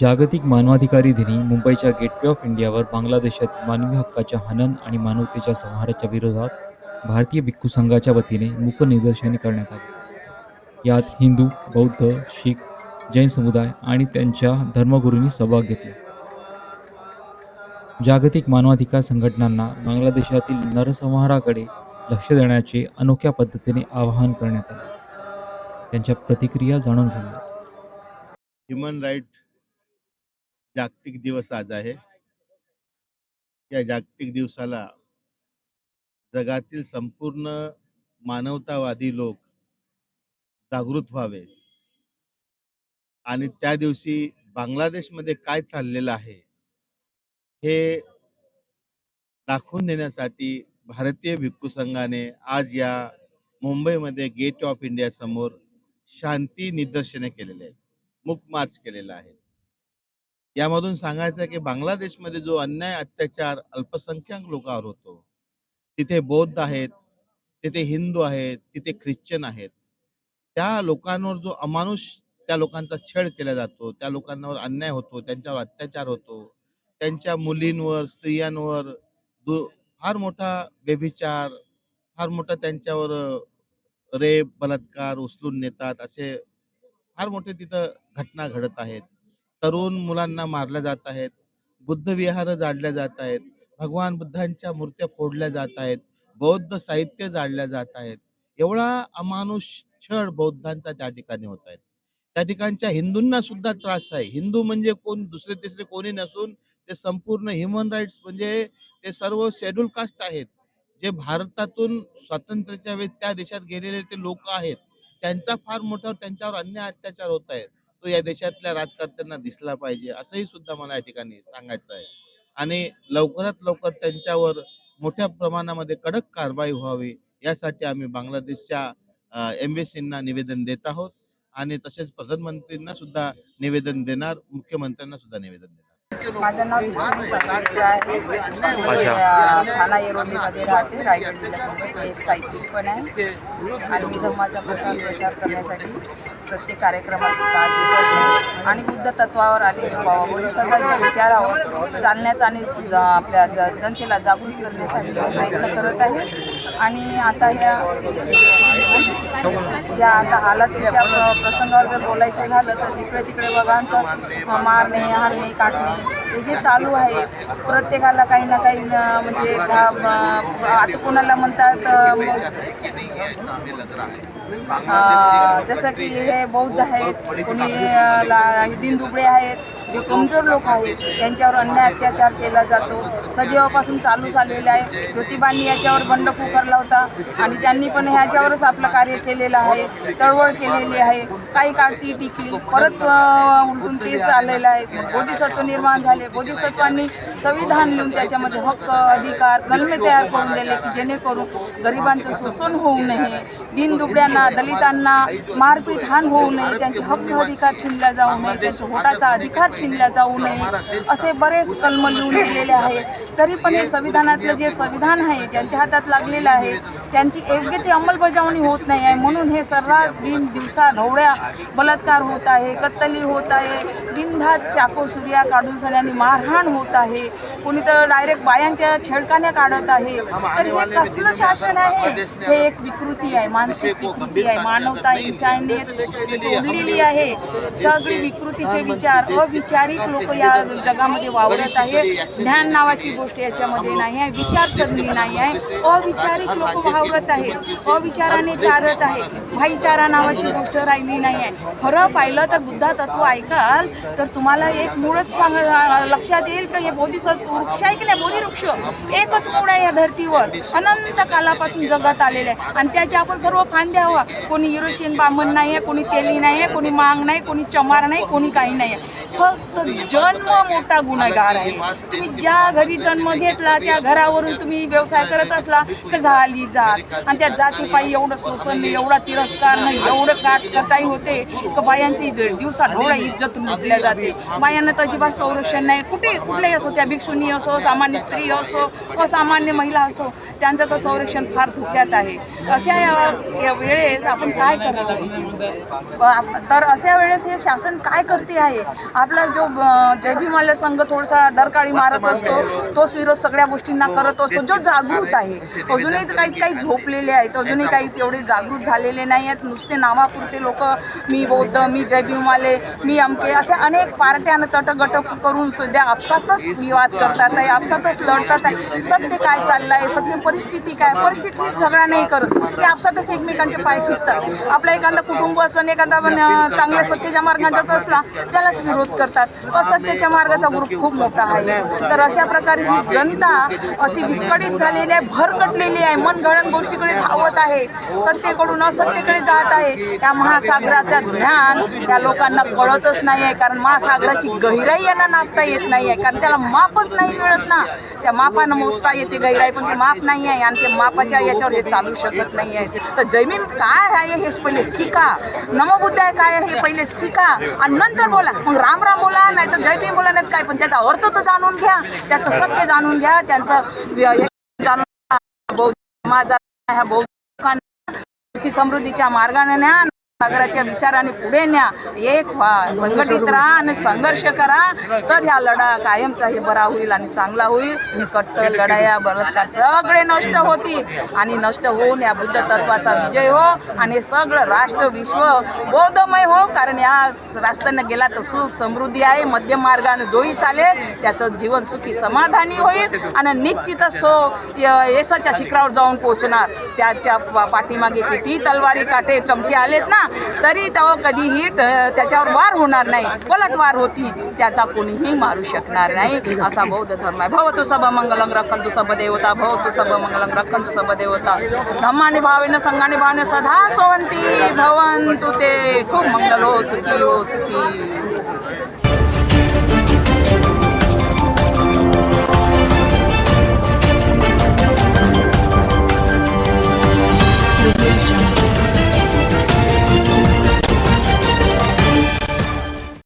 जागतिक मानवाधिकारी दिनी मुंबईच्या गेटवे ऑफ इंडियावर बांगलादेशात मानवी हक्काच्या हनन आणि मानवतेच्या संहाराच्या विरोधात भारतीय भिक्खू संघाच्या वतीने मूक निदर्शने करण्यात आली. यात हिंदू बौद्ध शीख जैन समुदाय आणि त्यांच्या धर्मगुरूंनी सहभाग घेतला. जागतिक मानवाधिकार संघटनांना बांगलादेशातील नरसंहाराकडे लक्ष देण्याचे अनोख्या पद्धतीने आवाहन करण्यात आले. त्यांच्या प्रतिक्रिया जाणून घेऊया. ह्युमन राईट जागतिक दिवस आज आहे. या जागतिक दिवसाला जगातील संपूर्ण मानवतावादी लोक जागृत व्हावे. आणि त्या दिवशी बांगलादेशमध्ये काय चाललेलं आहे हे दाखवून देण्यासाठी भारतीय भिक्खू संघाने आज या मुंबईमध्ये गेट ऑफ इंडिया समोर शांती निदर्शने केलेले आहेत. मुख मार्च केलेला आहे. यामधून सांगायचं आहे की बांगलादेशमध्ये जो अन्याय अत्याचार अल्पसंख्याक लोकांवर होतो तिथे बौद्ध आहेत तिथे हिंदू आहेत तिथे ख्रिश्चन आहेत. त्या लोकांवर जो अमानुष त्या लोकांचा छळ केला जातो त्या लोकांवर अन्याय होतो त्यांच्यावर अत्याचार होतो त्यांच्या मुलींवर स्त्रियांवर दु फार मोठा व्यभिचार फार मोठा त्यांच्यावर रेप बलात्कार उचलून नेतात असे फार मोठे तिथं घटना घडत आहेत. तरुण मुलांना मारल्या जात आहेत. बुद्ध विहार जाळल्या जात आहेत. भगवान बुद्धांच्या मूर्त्या फोडल्या जात आहेत. बौद्ध साहित्य जाळल्या जात आहेत. एवढा अमानुष छळ बौद्धांचा त्या ठिकाणी होत आहेत त्या ठिकाणच्या हिंदूंना सुद्धा त्रास आहे. हिंदू म्हणजे कोण? दुसरे तिसरे कोणी नसून ते संपूर्ण ह्युमन राईट्स म्हणजे ते सर्व शेड्यूल कास्ट आहेत. जे भारतातून स्वातंत्र्याच्या वेळेस त्या देशात गेलेले ते लोक आहेत. त्यांचा फार मोठा त्यांच्यावर अन्याय अत्याचार होत आहेत. तो या देशातल्या राजकर्त्यांना दिसला पाहिजे असंही सुद्धा मला या ठिकाणी सांगायचं आहे. आणि लवकरात लवकर त्यांच्यावर मोठ्या प्रमाणामध्ये कडक कारवाई व्हावी यासाठी आम्ही बांगलादेशच्या एम्बेसींना निवेदन देत आहोत. आणि तसेच प्रधानमंत्रींना सुद्धा निवेदन देणार मुख्यमंत्र्यांना सुद्धा निवेदन देणार. माझं नाव ठाणा येरोलीमध्ये राहते. रायगड जिल्ह्यामध्ये मी एक साहित्यिक पण आहे. आणि मी धर्माचा प्रचार प्रसार करण्यासाठी प्रत्येक कार्यक्रमात भाग घेत असते. आणि बुद्ध तत्वावर आणि सर्वांच्या विचारावर चालण्याचा आणि ज- आपल्या ज- जनतेला जागृत करण्यासाठी प्रयत्न करत आहे. आणि आता ह्या ज्या आता हालातीच्या प्र- प्रसंगावर जर बोलायचं झालं तर जिकडे तिकडे बघा मारणे हाणणे काटणे हे जे चालू आहे प्रत्येकाला काही ना काही म्हणजे आता कोणाला म्हणतात मग जसं की हे बौद्ध आहेत कोणी अ, ला- दिन दुबळे आहेत जे कमजोर लोक आहेत त्यांच्यावर अन्याय अत्याचार केला जातो. सजीवापासून चालू झालेले आहे. ज्योतिबांनी याच्यावर बंड पुकारला होता आणि त्यांनी पण ह्याच्यावरच आपलं कार्य केलेलं आहे चळवळ केलेली आहे. काही काळ ती टिकली. परत उलटून तेच आलेलं आहे. बोधिसत्व निर्माण झाले. बोधिसत्वांनी संविधान लिहून त्याच्यामध्ये हक्क अधिकार कलमे तयार करून दिले की जेणेकरून गरिबांचं शोषण होऊ नये दिनदुबड्यांना दलितांना मारपीट हान होऊ नये त्यांचे हक्क अधिकार छिनला जाऊ नये त्यांच्या होटाचा अधिकार छिनला जाऊ नये. असे बरेच कलम लिहून दिलेले आहे तरी पण हे संविधानातलं जे संविधान आहे त्यांच्या हातात लागलेलं आहे त्यांची योग्य ती अंमलबजावणी होत नाही आहे. म्हणून हे सर्रास दिन दिवसा ढवळ्या बलात्कार होत आहे कत्तली होत आहे बिनधात चाको सूर्या काढून सगळ्यांनी मारहाण होत आहे. कोणी तर डायरेक्ट बायांच्या छेडकाण्या काढत आहे. तर हे कसलं शासन आहे? हे एक विकृती आहे मानसिक विकृती आहे. मानवता इन्सानियत सोडलेली आहे. सगळी विकृतीचे विचार अविचारिक लोक या जगामध्ये वावरत आहे ज्ञान नावाची गोष्ट याच्यामध्ये नाही आहे. विचारसरणी नाही आहे. अविचारिक लोक वावरत आहेत. अविचाराने चालत आहे. भाईचारा नावाची गोष्ट राहिली नाही आहे. खरं पाहिलं तर बुद्धा तत्व ऐकाल तर तुम्हाला एक मूळच सांग लक्षात येईल की हे बोधिसत्व वृक्ष आहे की नाही? बोधिवृक्ष. एकच मूळ आहे या धर्तीवर. अनंत कालापासून जगात आलेले आहे. आणि त्याच्या आपण सर्व फांद्या हवा. कोणी युरोशियन बामण नाही आहे कोणी तेली नाही आहे कोणी मांग नाही कोणी चमार नाही कोणी काही नाही आहे. फक्त जन्म मोठा गुन्हेगार आहे. तुम्ही ज्या घरी जन्म घेतला त्या घरावरून तुम्ही व्यवसाय करत असला तर झाली जात. आणि त्या जातीपायी एवढं शोषण एवढा तिरस्कार नाही एवढं काट कटाई होते का बायांची दिवसा ढोळा इज्जत लुटल्या जाते. बायांना तर अजिबात संरक्षण नाही. कुठे कुठलंही असो त्या भिक्षुनी असो सामान्य स्त्री असो व सामान्य महिला असो त्यांचं तर संरक्षण फार धोक्यात आहे. अशा या- या वेळेस आपण काय करावं तर अशा वेळेस हे शासन काय करते आहे? आपला जो जय भीमाला संघ थोडासा डरकाळी मारत असतो तोच विरोध सगळ्या गोष्टींना करत असतो. जो जागृत आहे अजूनही काही काही झोपलेले आहेत अजूनही काही तेवढे जागृत झालेले नाही आहेत नुसते नावापुरते लोक मी बौद्ध मी जय भीमवाले मी अमके असे अनेक पार्ट्यानं तटगट करून सध्या आपसातच विवाद करतात आहे आपसातच लढतात आहे. सत्य काय चाललं आहे सत्य परिस्थिती काय? परिस्थिती झगडा नाही करत. ते आपसातच एकमेकांचे पाय खिचतात आपला एखादा कुटुंब असलं आणि एखादा चांगल्या सत्तेच्या मार्गात असला त्यालाच विरोध करतात. असत्याच्या मार्गाचा ग्रुप खूप मोठा आहे. तर अशा प्रकारे ही जनता अशी विस्कळीत झालेली आहे भरकटलेली आहे. मनगळण गोष्टीकडे धावत आहे. सत्तेकडून असत्तेकडे जात आहे. त्या महासागराचं ज्ञान त्या लोकांना कळतच नाही आहे कारण महासागराची गहिराई यांना नापता येत नाही आहे कारण त्याला मापच नाही मिळत ना. त्या मापानं मोजता येते गहिराई पण ते माप नाही आहे आणि ते मापाच्या याच्यावर हे चालू शकत नाही आहे तर जैमिन काय आहे हे पहिले शिका. नमबुद्धाय काय आहे हे पहिले शिका. आणि नंतर बोला. मग राम राम बोला नाही तर जय मुलं नाहीत काय पण त्याचा अर्थ तर जाणून घ्या. त्याचं सत्य जाणून घ्या. त्यांचं जाणून घ्या. बौद्ध समाजा ह्या बौद्ध समृद्धीच्या मार्गाने न्या. सागराच्या विचाराने पुढे न्या. एक व्हा. संघटित राहा आणि संघर्ष करा. तर ह्या लढा कायमचा हे बरा होईल आणि चांगला होईल. हे कट्टर लढाया बलात्कार सगळे नष्ट होतील आणि नष्ट होऊन या बुद्ध तत्वाचा विजय हो आणि सगळं राष्ट्र विश्व बौद्धमय हो. कारण या रास्त्यानं गेला तर सुख समृद्धी आहे. मध्यम मार्गाने जोही चालेल. त्याचं जीवन सुखी समाधानी होईल आणि निश्चितच सो येसाच्या यशाच्या शिखरावर जाऊन पोहोचणार. त्याच्या पा- पाठीमागे किती तलवारी काटे चमचे आलेत ना? तरी तेव्हा कधीही ट- त्याच्यावर वार होणार नाही. पलटवार होती. त्याचा कोणीही मारू शकणार नाही. असा बौद्ध धर्म आहे. भवतु सब मंगलंग रखंतु सब देवता भवतु सब मंगलंग रखंतु सब देवता. धम्माने भावेन संघाने भावेन सदा सोवंती भवंतु ते खूप मंगल हो सुखी हो सुखी.